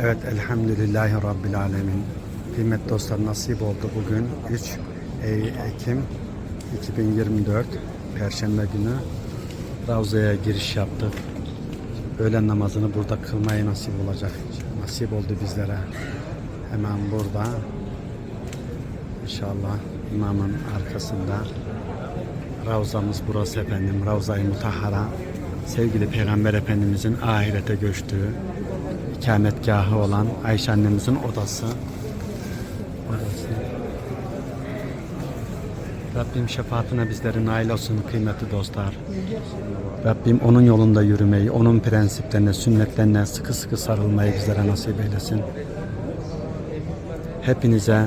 Evet elhamdülillahi rabbil alemin. Kıymetli dostlar nasip oldu bugün 3 Ey- Ekim 2024 Perşembe günü Ravza'ya giriş yaptık. Öğlen namazını burada kılmaya nasip olacak. Nasip oldu bizlere. Hemen burada İnşallah imamın arkasında Ravzamız burası efendim. Ravza-i Mutahhara sevgili Peygamber Efendimizin ahirete göçtüğü ikametgahı olan Ayşe annemizin odası. Odası. Rabbim şefaatine bizlerin nail olsun kıymetli dostlar. Rabbim onun yolunda yürümeyi, onun prensiplerine, sünnetlerine sıkı sıkı sarılmayı bizlere nasip eylesin. Hepinize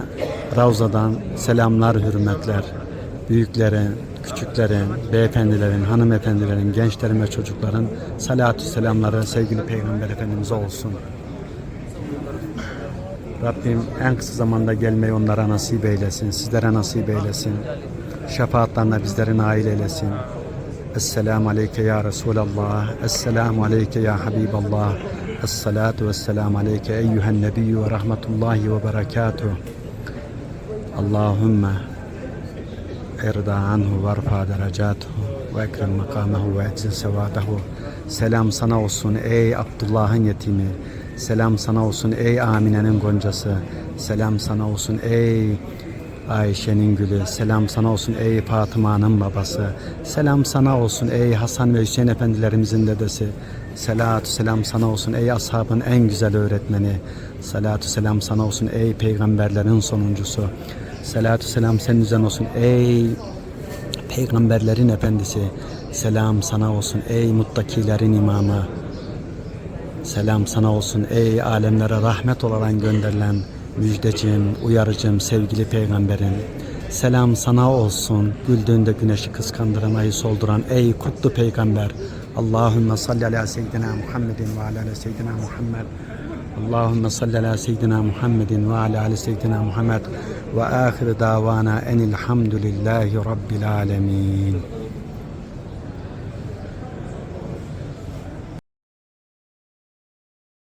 Ravza'dan selamlar, hürmetler. Büyüklerin, küçüklerin, beyefendilerin, hanımefendilerin, gençlerin ve çocukların salatü selamları sevgili Peygamber Efendimiz'e olsun. Rabbim en kısa zamanda gelmeyi onlara nasip eylesin, sizlere nasip eylesin. Şefaatlerine bizleri nail eylesin. Esselamu aleyke ya Resulallah, Esselamu aleyke ya Habiballah, Esselatu vesselamu aleyke eyyühen nebiyyü ve rahmetullahi ve berekatuhu. Allahümme erda anhu varfa derecatuhu ve ekrem makamahu ve eczil sevadahu. Selam sana olsun ey Abdullah'ın yetimi. Selam sana olsun ey Amine'nin goncası. Selam sana olsun ey Ayşe'nin gülü. Selam sana olsun ey Fatıma'nın babası. Selam sana olsun ey Hasan ve Hüseyin efendilerimizin dedesi. Selatü selam sana olsun ey ashabın en güzel öğretmeni. Selatü selam sana olsun ey peygamberlerin sonuncusu. Selatü selam senin üzerine olsun ey peygamberlerin efendisi. Selam sana olsun ey muttakilerin imamı. Selam sana olsun ey alemlere rahmet olarak gönderilen müjdecim, uyarıcım, sevgili peygamberim. Selam sana olsun güldüğünde güneşi kıskandıran ayı solduran ey kutlu peygamber. Allahümme salli ala seyyidina Muhammedin ve ala seyyidina Muhammed. Allahümme salli ala seyyidina Muhammedin ve ala ali seyyidina Muhammed. Ve ahir davana enilhamdülillahi rabbil alemin.